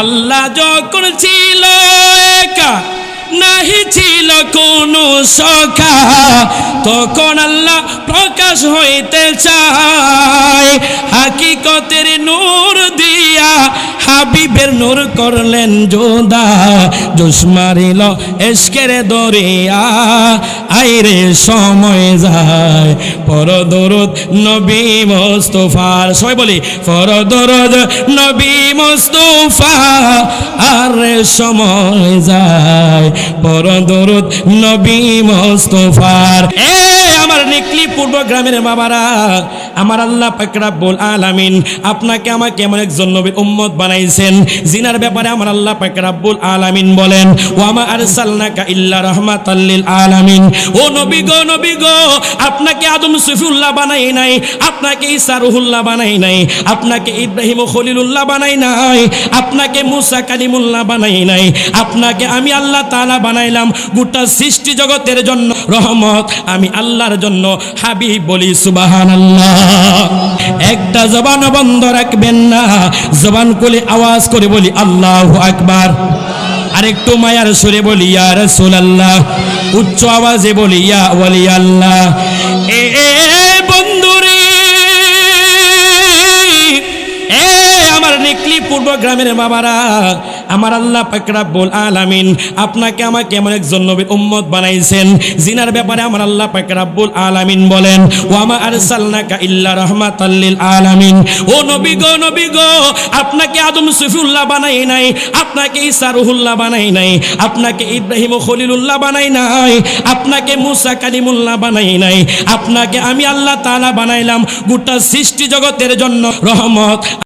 আল্লাহ যখন ছিল একা, নাহি ছিল কোনো সখা, তখন আল্লাহ প্রকাশ হইতে চায়। নূর দিয়া হাবিবের নূর করলেন যোদা জোস মারিল এসকের দরিয়া। আইরে সময় যায় পর দরদ নবী মোস্তফার। সবাই বলি পর দরদ নবী মোস্তফা, আর সময় যায় পর দরদ নবী মোস্তফার। এ আমার নিকলি পূর্ব গ্রামের বাবারা আমার আল্লাহ পাকরাবুল আলামিন আপনাকে আমাকে এমন একজন নবীর উম্মত বানাইছেন জিনার ব্যাপারে আমার আল্লাহ পাকরাবুল আলামিন বলেন ও আমা আরসালনাকা ইল্লা লিল আলামিন। ও নবী গো নবী গো, আপনাকে আদম সফিউল্লাহ বানাই নাই, আপনাকে ঈসা রুহুল্লাহ বানাই নাই, আপনাকে ইব্রাহিম ও খলিলুল্লাহ বানাই নাই, আপনাকে মুসা কালিমুল্লাহ বানাই নাই, আপনাকে আমি আল্লাহ তাআলা বানাইলাম, গোটা সৃষ্টি জগতের জন্য রহমত, আমি আল্লাহর জন্য হাবিব বলি, সুবহানাল্লাহ। জবান বন্ধ রাখবেন না। জবান কোলে আওয়াজ করে বলি, আল্লাহ আকবার। আরেকটু মায়ার সুরে বলি, ইয়া আল্লাহ উচ্চ আওয়াজে বলি, ইয়া ওয়ালি আল্লাহ এ আমার পূর্ব গ্রামের বাবারা? আমার আল্লাহ পাকরাবুল আলামিন আপনাকে আমাকে এমন একজন নবীর উম্মত বানাইছেন জিনার ব্যাপারে আমার আল্লাহ পাকরাবুল আলামিন বলেন ও আমা আরসালনাকা ইল্লা লিল আলামিন। ও নবী গো নবী গো, আপনাকে আদম সফিউল্লাহ বানাই নাই, আপনাকে ঈসা রুহুল্লাহ বানাই নাই, আপনাকে ইব্রাহিম খলিলুল্লাহ বানাই নাই, আপনাকে মুসা কালিমুল্লাহ বানাই নাই, আপনাকে আমি আল্লাহ তাআলা বানাইলাম গোটা সৃষ্টি জগতের জন্য রহমত।